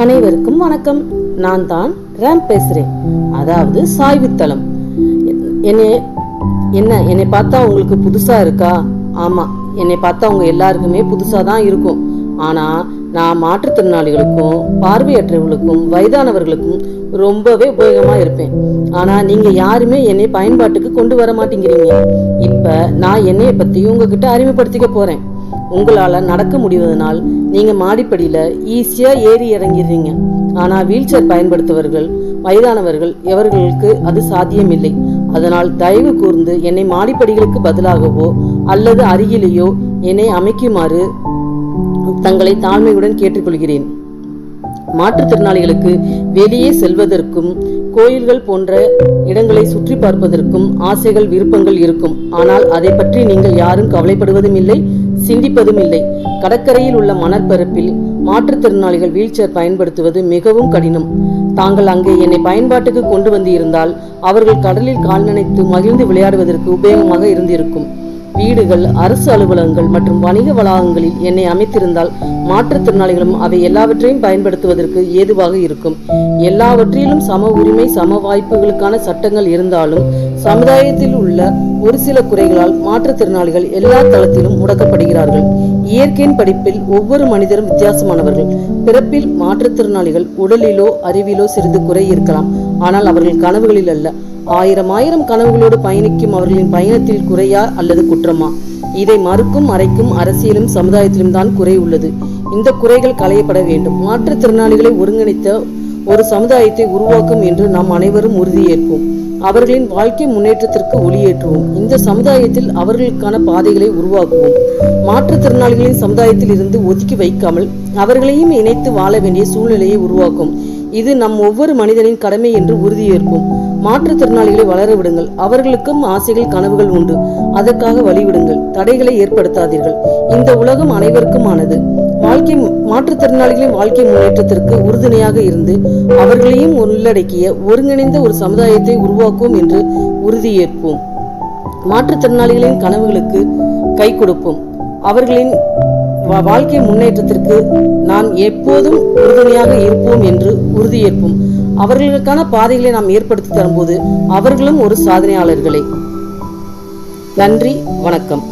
அனைவருக்கும் வணக்கம். நான் தான் ரேம் பேசுறேன். அதாவது சாய்வுத்தளம். என்னை என்ன என்னை பார்த்தா உங்களுக்கு புதுசா இருக்கா? ஆமா என்னை பார்த்தா உங்க எல்லாருக்குமே புதுசா தான் இருக்கும். ஆனா நான் மாற்றுத்திறனாளிகளுக்கும் பார்வையற்றவர்களுக்கும் வயதானவர்களுக்கும் ரொம்பவே உபயோகமா இருப்பேன். ஆனா நீங்க யாருமே என்னை பயன்பாட்டுக்கு கொண்டு வர மாட்டேங்கிறீங்க. இப்ப நான் என்னைய பத்தி உங்ககிட்ட அறிமுகப்படுத்திக்க போறேன். உங்களால நடக்க முடிவதனால் நீங்க மாடிப்படியில ஈஸியாக ஏறி இறங்கிடுறீங்க. ஆனா வீல் சேர் பயன்படுத்துவர்கள் வயதானவர்கள் எவர்களுக்கு அது சாத்தியமில்லை. அதனால் தயவு கூர்ந்து என்னை மாடிப்படிகளுக்கு பதிலாகவோ அல்லது அருகிலேயோ என்னை அமைக்குமாறு தங்களை தாழ்மையுடன் கேட்டுக்கொள்கிறேன். மாற்றுத்திறனாளிகளுக்கு வெளியே செல்வதற்கும் கோயில்கள் போன்ற இடங்களை சுற்றி பார்ப்பதற்கும் ஆசைகள் விருப்பங்கள் இருக்கும். ஆனால் அதை பற்றி நீங்கள் யாரும் கவலைப்படுவதும் இல்லை சிந்திப்பதும் இல்லை. கடற்கரையில் உள்ள மணற்பரப்பில் மாற்றுத்திறனாளிகள் வீல்சேர் பயன்படுத்துவது மிகவும் கடினம். தாங்கள் அங்கே என்னை பயன்பாட்டுக்கு கொண்டு வந்து இருந்தால் அவர்கள் கடலில் கால் நினைத்து மகிழ்ந்து விளையாடுவதற்கு உபயோகமாக இருந்திருக்கும். வீடுகள் அரசு அலுவலகங்கள் மற்றும் வணிக வளாகங்களில் என்னை அமைத்திருந்தால் மாற்றுத்திறனாளிகளும் அவை எல்லாவற்றையும் பயன்படுத்துவதற்கு ஏதுவாக இருக்கும். எல்லாவற்றிலும் சம உரிமை சம வாய்ப்புகளுக்கான சட்டங்கள் இருந்தாலும் சமுதாயத்தில் உள்ள ஒரு சில குறைகளால் மாற்றுத்திறனாளிகள் எல்லா தளத்திலும் முடக்கப்படுகிறார்கள். இயற்கையின் படிப்பில் ஒவ்வொரு மனிதரும் வித்தியாசமானவர்கள். பிறப்பில் மாற்றுத்திறனாளிகள் உடலிலோ அறிவிலோ சிறிது குறை இருக்கலாம். ஆனால் அவர்கள் கனவுகளில் அல்ல. ஆயிரம் ஆயிரம் கனவுகளோடு பயணிக்கும் அவர்களின் பயணத்தில் குறையா அல்லது குற்றமா? இதை மறுக்கும் மறைக்கும் அரசியலும் சமுதாயத்திலும் தான் குறை உள்ளது. இந்த குறைகள் களையப்பட வேண்டும். மாற்றுத்திறனாளிகளை ஒருங்கிணைத்த ஒரு சமுதாயத்தை உருவாக்கும் என்று நாம் அனைவரும் உறுதியேற்போம். அவர்களின் வாழ்க்கை முன்னேற்றத்திற்கு ஒளியேற்றுவோம். இந்த சமுதாயத்தில் அவர்களுக்கான பாதைகளை உருவாக்குவோம். மாற்றுத்திறனாளிகளின் சமுதாயத்தில் இருந்து ஒதுக்கி வைக்காமல் அவர்களையும் இணைத்து வாழ வேண்டிய சூழ்நிலையை உருவாக்கும். இது நம் ஒவ்வொரு மனிதனின் கடமை என்று உறுதியேற்போம். மாற்றுத்திறனாளிகளை வளர விடுங்கள். அவர்களுக்கும் ஆசைகள் கனவுகள் உண்டு. அதற்காக வழிவிடுங்கள். தடைகளை ஏற்படுத்தாதீர்கள். இந்த உலகம் அனைவருக்குமானது. வாழ்க்கை மாற்றுத்திறனாளிகளின் வாழ்க்கை முன்னேற்றத்திற்கு உறுதுணையாக இருந்து அவர்களையும் உள்ளடக்கிய ஒருங்கிணைந்த ஒரு சமுதாயத்தை உருவாக்குவோம் என்று உறுதியேற்போம். மாற்றுத்திறனாளிகளின் கனவுகளுக்கு கை கொடுப்போம். அவர்களின் வாழ்க்கை முன்னேற்றத்திற்கு நாம் எப்போதும் உறுதுணையாக இருப்போம் என்று உறுதியேற்போம். அவர்களுக்கான பாதைகளை நாம் ஏற்படுத்தி தரும்போது அவர்களும் ஒரு சாதனையாளர்களே. நன்றி வணக்கம்.